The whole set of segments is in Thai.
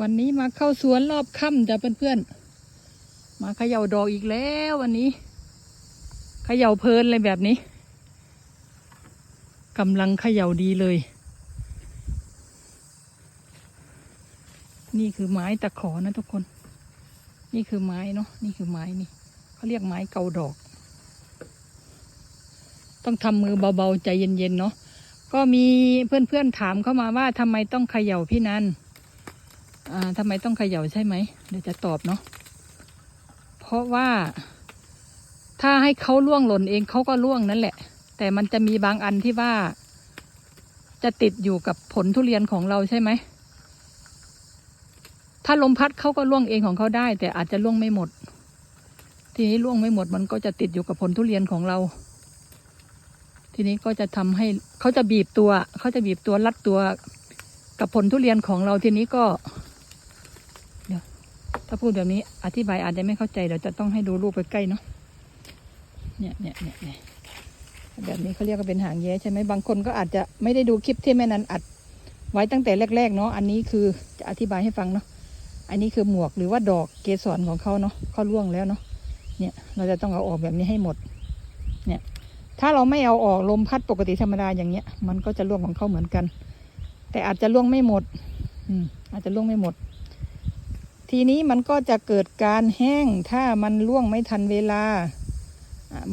วันนี้มาเข้าสวนรอบค่ำจ้ะเพื่อนๆ มาเขย่าดอกอีกแล้ววันนี้ เขย่าเพลินเลยแบบนี้กำลังเขย่าดีเลย นี่คือไม้ตะขอนะทุกคน นี่คือไม้เนาะนี่คือไม้นี่เขาเรียกไม้เกาดอก ต้องทำมือเบาๆใจเย็นๆเนาะก็มีเพื่อนๆถามเข้ามาว่าทำไมต้องเขย่าพี่นัน ทำไมต้องเขย่าใช่ไหม เดี๋ยวจะตอบเนาะ เพราะว่า ถ้าให้เขาล่วงหล่นเองเขาก็ล่วงนั่นแหละ แต่มันจะมีบางอันที่ว่า จะติดอยู่กับผลทุเรียนของเราใช่ไหม ถ้าลมพัดเขาก็ล่วงเองของเขาได้ แต่อาจจะล่วงไม่หมด ทีนี้ล่วงไม่หมดมันก็จะติดอยู่กับผลทุเรียนของเรา ทีนี้ก็จะทำให้เขาจะบีบตัว เขาจะบีบตัวรัดตัวกับผลทุเรียนของเราทีนี้ก็ ถ้าพูดแบบนี้อธิบายอาจจะไม่เข้าใจเดี๋ยวจะต้องให้ดูรูปไปใกล้เนาะเนี่ยเนี่ยเนี่ยเนี่ยแบบนี้เขาเรียกว่าเป็นหางแย้ใช่ไหมบางคนก็อาจจะไม่ได้ดูคลิปที่แม่นันอัดไว้ตั้งแต่แรก ๆ เนาะอันนี้คือจะอธิบายให้ฟังเนาะอันนี้คือหมวกหรือว่าดอกเกสรของเขาเนาะเขาร่วงแล้วเนาะเนี่ยเราจะต้องเอาออกแบบนี้ให้หมด เนี่ย ถ้าเราไม่เอาออกลมพัดปกติธรรมดาอย่างเงี้ย มันก็จะร่วงของเขาเหมือนกัน แต่อาจจะร่วงไม่หมด อืมอาจจะร่วงไม่หมด ทีนี้มันก็จะเกิดการแห้งถ้ามันร่วงไม่ทันเวลา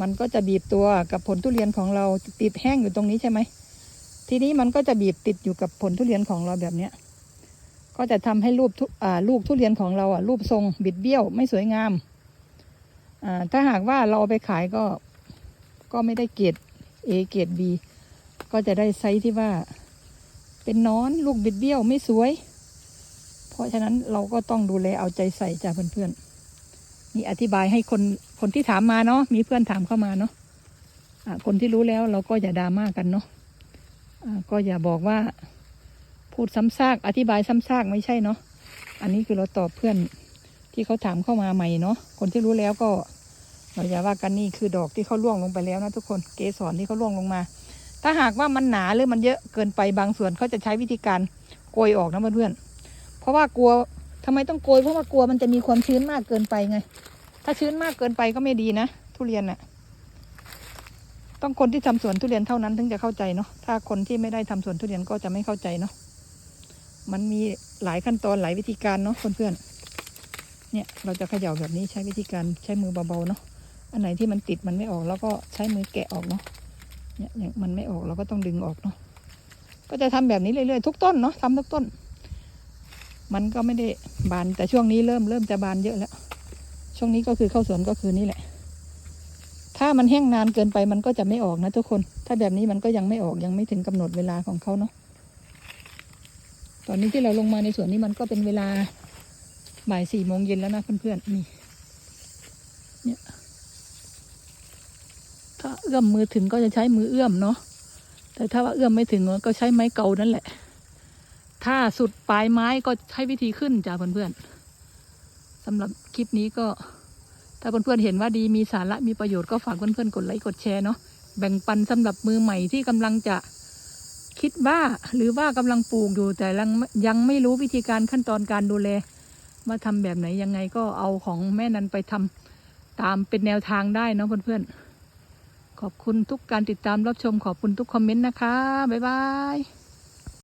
มันก็จะบีบตัวกับผลทุเรียนของเราติดแห้งอยู่ตรงนี้ใช่ไหม ทีนี้มันก็จะบีบติดอยู่กับผลทุเรียนของเราแบบเนี้ย ก็จะทำให้รูปทุลูกทุเรียนของเราอะรูปทรงบิดเบี้ยวไม่สวยงาม ถ้าหากว่าเราเอาไปขายก็ก็ไม่ได้เกรด A เกรด B ก็จะได้ไซส์ที่ว่า เป็นนอนลูกบิดเบี้ยวไม่สวย ราะฉะนั้นเราก็ต้องดูแลเอาใจใส่จ้ะเพื่อนๆนี่อธิบายให้คนคนที่ถามมาเนาะมีเพื่อนถามเข้ามาเนาะอ่าคนที่รู้แล้วเราก็อย่าดราม่ากันเนาะอ่าก็อย่าบอกว่า พูดซ้ำซากอธิบายซ้ำซากไม่ใช่เนาะอันนี้คือเราตอบเพื่อนที่เขาถามเข้ามาใหม่เนาะคนที่รู้แล้วก็เราอย่าว่ากันนี่คือดอกที่เขาล่วงลงไปแล้วนะทุกคนเกสรที่เขาล่วงลงมา ถ้าหากว่ามันหนาหรือมันเยอะเกินไปบางส่วนเขาจะใช้วิธีการโกยออกนะเพื่อนๆ ราะว่ากลัวทำไมต้องโกยเพราะว่ากลัวมันจะมีความชื้นมากเกินไปไง ถ้าชื้นมากเกินไปก็ไม่ดีนะ ทุเรียนน่ะ ต้องคนที่ทำสวนทุเรียนเท่านั้นถึงจะเข้าใจเนาะถ้าคนที่ไม่ได้ทำสวนทุเรียนก็จะไม่เข้าใจเนาะมันมีหลายขั้นตอนหลายวิธีการเนาะเพื่อนๆเนี่ยเราจะเขย่าแบบนี้ใช้วิธีการใช้มือเบาๆเนาะอันไหนที่มันติดมันไม่ออก แล้วก็ใช้มือแกะออกเนาะเนี่ยอย่างมันไม่ออกเราก็ต้องดึงออกเนาะก็จะทำแบบนี้เรื่อยๆทุกต้นเนาะทำทุกต้น มันก็ไม่ได้บานแต่ช่วงนี้เริ่มเริ่มจะบานเยอะแล้ว ช่วงนี้ก็คือเข้าสวนก็คือนี่แหละ ถ้ามันแห้งนานเกินไปมันก็จะไม่ออกนะทุกคน ถ้าแบบนี้มันก็ยังไม่ออกยังไม่ถึงกำหนดเวลาของเขาเนาะตอนนี้ที่เราลงมาในสวนนี้มันก็เป็นเวลาบ่ายสี่โมงเย็นแล้วนะเพื่อนๆนี่ยถ้าเอื้อมมือถึงก็จะใช้มือเอื้อมเนาะแต่ถ้าว่าเอื้อมไม่ถึงก็ใช้ไม้เกานั่นแหละ ถ้าสุดปลายไม้ก็ใช้วิธีขึ้นจ้าเพื่อนๆสำหรับคลิปนี้ก็ ถ้าเพื่อนๆเห็นว่าดีมีสาระมีประโยชน์ก็ฝากเพื่อนๆกดไลค์กดแชร์เนาะแบ่งปันสำหรับมือใหม่ที่กำลังจะคิดว่าหรือว่ากำลังปลูกอยู่แต่ยังยังไม่รู้วิธีการขั้นตอนการดูแลมาทำแบบไหนยังไงก็เอาของแม่นันไปทำตามเป็นแนวทางได้เนาะเพื่อนๆขอบคุณทุกการติดตามรับชมขอบคุณทุกคอมเมนต์นะคะบ๊ายบาย